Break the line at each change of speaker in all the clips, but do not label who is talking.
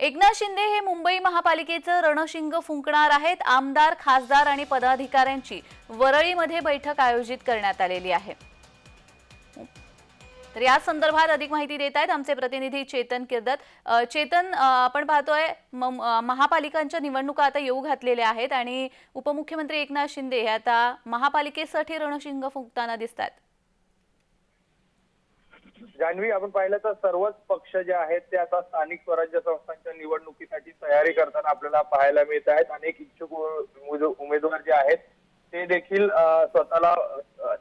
एकनाथ शिंदे हे मुंबई महापालिकेचं रणशिंग फुंकणार आहेत. आमदार खासदार आणि पदाधिकाऱ्यांची वरळीमध्ये बैठक आयोजित करण्यात आलेली आहे. तर या संदर्भात अधिक माहिती देत आहेत आमचे प्रतिनिधी चेतन किर्दत. चेतन आपण पाहतोय म- महापालिकांच्या निवडणुका आता येऊ घातलेल्या आहेत आणि उपमुख्यमंत्री एकनाथ शिंदे हे आता महापालिकेसाठी रणशिंग फुंकताना दिसतात
जान्हवी आपण पाहिलं तर सर्वच पक्ष जे आहेत ते आता स्थानिक स्वराज्य संस्थांच्या निवडणुकीसाठी तयारी करताना आपल्याला पाहायला मिळत आहेत. अनेक इच्छुक उमेदवार जे आहेत ते देखील स्वतःला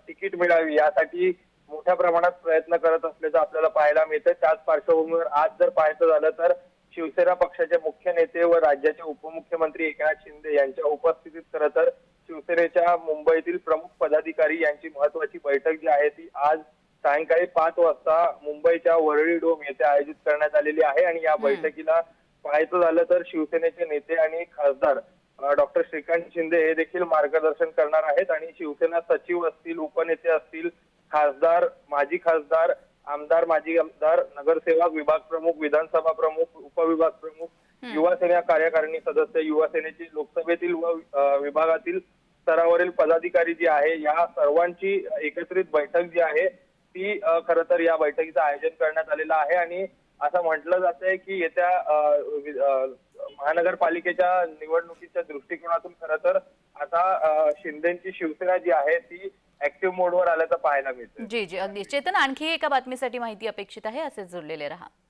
तिकीट मिळावी यासाठी मोठ्या प्रमाणात प्रयत्न करत असल्याचं आपल्याला पाहायला मिळतं त्याच पार्श्वभूमीवर आज जर पाहायचं झालं तर शिवसेना पक्षाचे मुख्य नेते व राज्याचे उपमुख्यमंत्री एकनाथ शिंदे यांच्या उपस्थितीत खरं तर शिवसेनेच्या मुंबईतील प्रमुख पदाधिकारी यांची महत्वाची बैठक जी आहे ती आज सायंकाळी पाच वाजता मुंबईच्या वरळी डोम येथे आयोजित करण्यात आलेली आहे आणि या बैठकीला पाहायचं झालं तर शिवसेनेचे नेते आणि खासदार डॉक्टर श्रीकांत शिंदे हे देखील मार्गदर्शन करणार आहेत आणि शिवसेना सचिव असतील उपनेते असतील खासदार माजी खासदार आमदार माजी आमदार नगरसेवक विभाग प्रमुख विधानसभा प्रमुख उपविभाग प्रमुख युवा सेना कार्यकारिणी सदस्य युवा सेनेचे लोकसभेतील व विभागातील स्तरावरील पदाधिकारी जी आहे या सर्वांची एकत्रित बैठक जी आहे ती खरं तर या बैठकीचं आयोजन करण्यात आलेलं आहे आणि असं म्हटलं जात आहे की येत्या महानगरपालिकेच्या निवडणुकीच्या दृष्टिकोनातून खरं तर आता शिंदेची शिवसेना जी आहे ती ऍक्टिव्ह मोडवर आल्याचं पाहायला मिळतं
जी जी. अगदी चेतन आणखी एका बातमीसाठी माहिती अपेक्षित आहे असेच जुळलेले राहा.